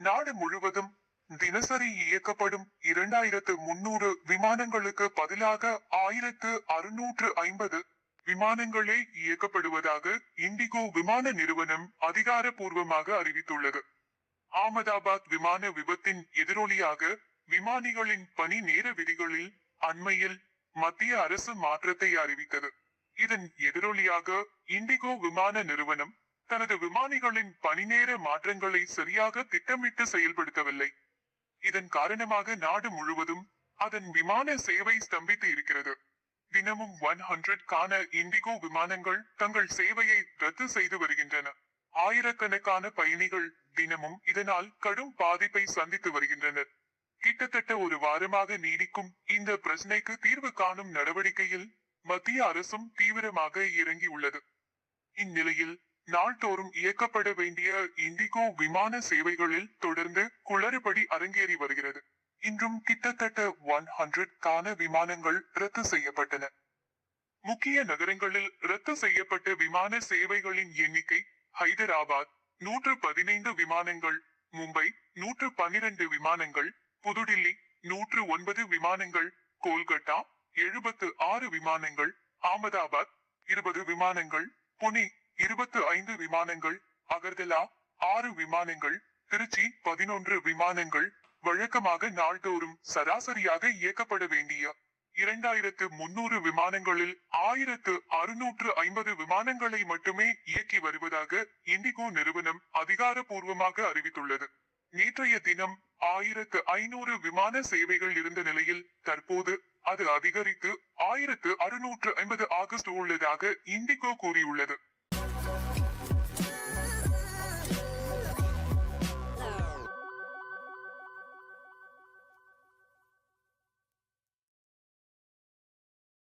நாடு முழுவதும் தினசரி இயக்கப்படும் இரண்டாயிரத்து முன்னூறு விமானங்களுக்கு பதிலாக ஆயிரத்து அறுநூற்று ஐம்பது விமானங்களே இயக்கப்படுவதாக இண்டிகோ விமான நிறுவனம் அதிகாரப்பூர்வமாக அறிவித்துள்ளது. ஆமதாபாத் விமான விபத்தின் எதிரொலியாக விமானிகளின் பணி நேர விதிகளில் அண்மையில் மத்திய அரசு மாற்றத்தை அறிவித்தது. இதன் எதிரொலியாக இண்டிகோ விமான நிறுவனம் தனது விமானிகளின் பணிநேர மாற்றங்களை சரியாக திட்டமிட்டு செயல்படுத்தவில்லை. இதன் காரணமாக நாடு முழுவதும் அதன் விமான சேவை ஸ்தம்பித்து இருக்கிறது. தினமும் ஒன் ஹண்ட்ரட் கான இண்டிகோ விமானங்கள் தங்கள் சேவையை ரத்து செய்து வருகின்றன. ஆயிரக்கணக்கான பயணிகள் தினமும் இதனால் கடும் பாதிப்பை சந்தித்து வருகின்றனர். கிட்டத்தட்ட ஒரு வாரமாக நீடிக்கும் இந்த பிரச்சனைக்கு தீர்வு காணும் நடவடிக்கையில் மத்திய அரசும் தீவிரமாக இறங்கியுள்ளது. இந்நிலையில் நாள்தோறும் இயக்கப்பட வேண்டிய இண்டிகோ விமான சேவைகளில் தொடர்ந்து குளறுபடி அரங்கேறி வருகிறது. இன்றும் கிட்டத்தட்ட ஒன் ஹண்ட்ரட் கான விமானங்கள் ரத்து செய்யப்பட்டன. முக்கிய நகரங்களில் ரத்து செய்யப்பட்ட விமான சேவைகளின் எண்ணிக்கை ஹைதராபாத் நூற்று பதினைந்து விமானங்கள் மும்பை நூற்று பன்னிரண்டு விமானங்கள் புதுடில்லி நூற்று ஒன்பது விமானங்கள் கோல்கட்டா எழுபத்து ஆறு விமானங்கள் அகமதாபாத் இருபது விமானங்கள் புனே இருபத்து ஐந்து விமானங்கள் அகர்தலா ஆறு விமானங்கள் திருச்சி பதினொன்று விமானங்கள் வழக்கமாக நாள்தோறும் சராசரியாக இயக்கப்பட வேண்டிய இரண்டாயிரத்து முன்னூறு விமானங்களில் ஆயிரத்து அறுநூற்று ஐம்பது விமானங்களை மட்டுமே இயக்கி வருவதாக இண்டிகோ நிறுவனம் அதிகாரப்பூர்வமாக அறிவித்துள்ளது. நேற்றைய தினம் ஆயிரத்து ஐநூறு விமான சேவைகள் இருந்த நிலையில் தற்போது அது அதிகரித்து ஆயிரத்து அறுநூற்று ஐம்பது ஆகஸ்ட் உள்ளதாக இண்டிகோ கூறியுள்ளது.